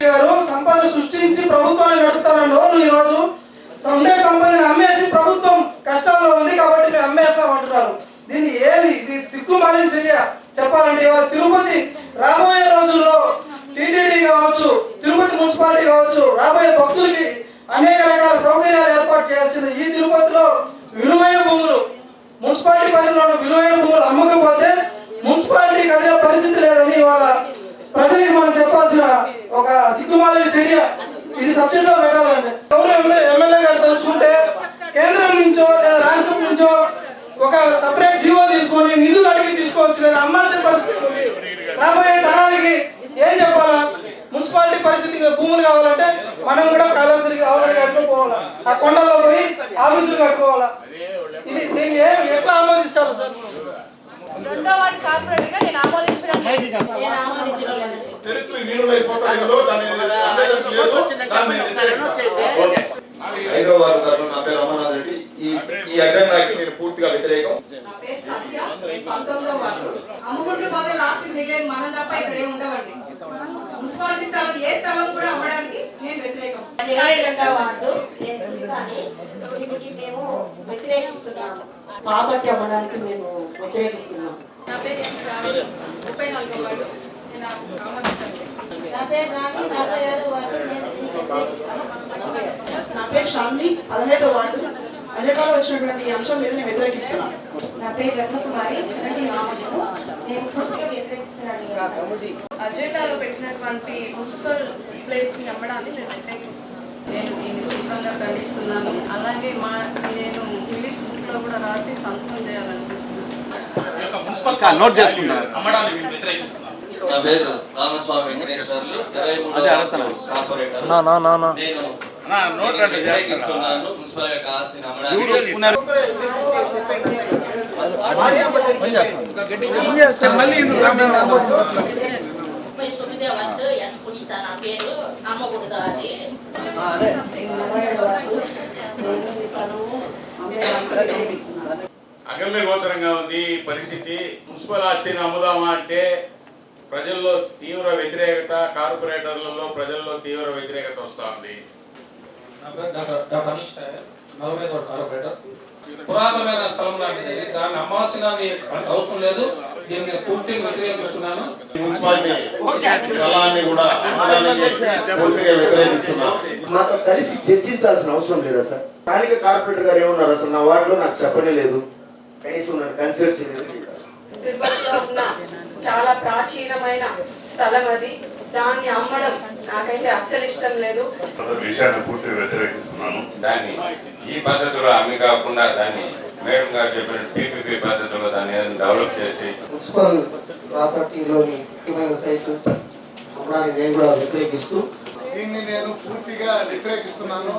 గారు సంపద సృష్టించి ప్రభుత్వాన్ని నడుపుతారన్న వాళ్ళు ఈరోజు. రోజు ఉండే సంపదని అమ్మేసి ప్రభుత్వం కష్టాల్లో ఉంది కాబట్టి మేము అమ్మేస్తాం అంటున్నారు. దీన్ని ఏది? ఇది సిగ్గుమాలిన చర్య. చెప్పాలంటే ఇవాళ తిరుపతి రాబోయే రోజుల్లో టీటీడీ కావచ్చు తిరుపతి మున్సిపాలిటీ కావచ్చు రాబోయే భక్తులకి అనేక రకాల సౌకర్యాలు ఏర్పాటు చేయాల్సిన ఈ తిరుపతిలో విలువైన భూములు మున్సిపాలిటీ పరిధిలో ఉన్న విలువైన భూములు అమ్మకపోతే మున్సిపాలిటీ కదిలే పరిస్థితి లేదని ఇవాళ ప్రజలకు మనం చెప్పాల్సిన ఒక సిగ్గుమాలిన చర్య ఇది సబ్జెక్ట్లో పెట్టాలండి గౌరవ ఎమ్మెల్యే గారు తలుచుకుంటే కేంద్రం నుంచో లేదా రాష్ట్రం నుంచో ఒక సపరేట్ జీవో తీసుకొని నిధులు అడిగి తీసుకోవచ్చు లేదా అమ్మాల్సిన పరిస్థితి ఉంది. రాబోయే తరాలకి ఏం చెప్పాలా? మున్సిపాలిటీ పరిస్థితి భూములు కావాలంటే మనం కూడా కాళేశ్వరికి అవతల కట్టుకోవాలా ఆ కొండల్లో పోయి ఆఫీసులు కట్టుకోవాలా ఇది దీన్ని ఏం ఎట్లా ఆమోదిస్తారు సార్ రెండో వార్డు కార్పొరేటర్గా నేను ఆమోదించడం లేదు. నేను ఆమోదించడం లేదు. చరిత్ర నీళ్ళైపోతాయి ఇందులో దాని అనేది లేదు. దాన్ని ఓకే. ఐదో వారు నా పేరు అమర్నాథ్ రెడ్డి. ఈ ఈ అజెండాకి నేను పూర్తిగా వ్యతిరేకం. మున్సిపాలిటీ స్థలం ఏ స్థలం కూడా అమ్మడానికి నేను వ్యతిరేకం. వార్డు. మేము వ్యతిరేకిస్తున్నాము ప్రాపర్టీ అమ్మడానికి మేము వ్యతిరేకిస్తున్నాము నా పేరు ఎం శ్రావణి. ముప్పై నాలుగో నేను. నా పేరు రాణి నలభై ఆరు వార్డు. నేను దీనికి వ్యతిరేకిస్తాను నా పేరు షామ్ని పదహైదో అజెండాలో వచ్చినటువంటి ఈ అంశం మీద నేను వ్యతిరేకిస్తున్నాను. నా పేరు రత్నకుమారి సెవెంటీ రామజను నేను పూర్తిగా వ్యతిరేకిస్తున్నాను. అజెండాలో పెట్టినటువంటి మున్సిపల్ ప్లేస్ని అమ్మడాన్ని నేను వ్యతిరేకిస్తున్నాను. నేను దీన్ని తీవ్రంగా ఖండిస్తున్నాను. అలాగే మా నేను మిలిట్స్ బుక్లో కూడా రాసి సంతకం చేయాలనుకుంటున్నాను నోట్ వ్యతిరేకిస్తున్నారు నా పేరు రామస్వామి వెంకటేశ్వర్లు. ఇరవై మూడో కార్పొరేటర్. నేను నా నోట్ అంటే చేస్తున్నా వ్యతిరేకిస్తున్నాను మున్సిపల్ యొక్క ఆస్తిని అమ్మడానికి. ముప్పై తొమ్మిదో వార్డు ఎన్ పునీత నా పేరు అమ్మకూడదు అది. నలభై అగమ్య గోచరంగా ఉంది ఈ పరిస్థితి. మున్సిపల్ ఆస్తిని అమ్ముదామా అంటే ప్రజల్లో తీవ్ర వ్యతిరేకత కార్పొరేటర్లలో ప్రజల్లో తీవ్ర వ్యతిరేకత వస్తా ఉంది. నా పేరు డాక్టర్ డాక్టర్ అనీష్ నాయర్. నలభై ఐదు కార్పొరేటర్. పురాతనమైన స్థలం లాంటిది. దాన్ని అమ్మాల్సిన అవసరం లేదు. దీన్ని పూర్తిగా వ్యతిరేకిస్తున్నాను. మున్సిపాలిటీ స్థలాన్ని కూడా పూర్తిగా కలిసి చర్చించాల్సిన అవసరం లేదా సార్? స్థానిక కార్పొరేటర్ గారు ఏమన్నారు అసలు? నా వార్డులో నాకు చెప్పనే లేదు. కనీసం నన్ను కన్సిడర్ చేయలేదు. తిరుపతిలో ఉన్న చాలా ప్రాచీనమైన స్థలం అది. దాన్ని అమ్మడం నాకైతే అస్సలు ఇష్టం లేదు. విషయాన్ని వ్యతిరేకిస్తున్నాను. దాన్ని ఈ పద్ధతిలో అమ్మి కాకుండా దాన్ని మేడం గారు చెప్పిన పీపీపీ పద్ధతిలో దాన్ని డెవలప్ చేసి మున్సిపల్ ప్రాపర్టీలోని ముఖ్యమైన సైట్ అమ్మడానికి నేను కూడా వ్యతిరేకిస్తూ దీన్ని నేను పూర్తిగా వ్యతిరేకిస్తున్నాను.